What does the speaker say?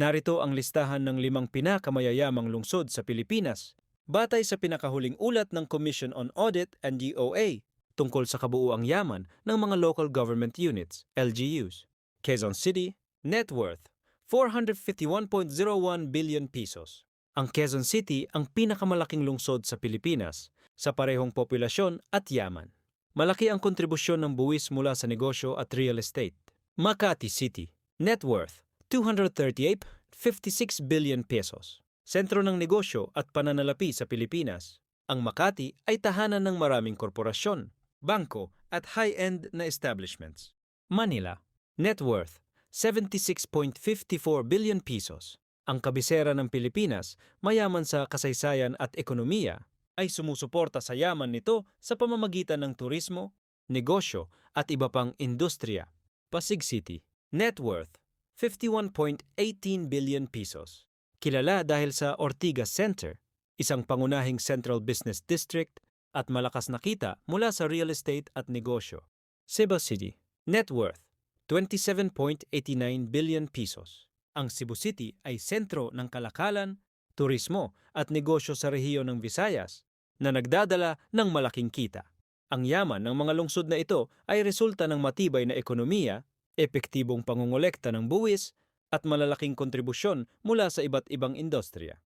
Narito ang listahan ng limang pinakamayayamang lungsod sa Pilipinas batay sa pinakahuling ulat ng Commission on Audit and DOA tungkol sa kabuuang yaman ng mga local government units, LGUs. Quezon City, net worth 451.01 billion pesos. Ang Quezon City ang pinakamalaking lungsod sa Pilipinas sa parehong populasyon at yaman. Malaki ang kontribusyon ng buwis mula sa negosyo at real estate. Makati City, net worth 238.56 billion pesos. Sentro ng negosyo at pananalapi sa Pilipinas, ang Makati ay tahanan ng maraming korporasyon, bangko at high-end na establishments. Manila, net worth 76.54 billion pesos. Ang kabisera ng Pilipinas, mayaman sa kasaysayan at ekonomiya, ay sumusuporta sa yaman nito sa pamamagitan ng turismo, negosyo at iba pang industriya. Pasig City, net worth 51.18 billion pesos. Kilala dahil sa Ortigas Center, isang pangunahing central business district at malakas na kita mula sa real estate at negosyo. Cebu City, net worth 27.89 billion pesos. Ang Cebu City ay sentro ng kalakalan, turismo at negosyo sa rehiyon ng Visayas na nagdadala ng malaking kita. Ang yaman ng mga lungsod na ito ay resulta ng matibay na ekonomiya, epektibong pangungolekta ng buwis at malalaking kontribusyon mula sa iba't ibang industriya.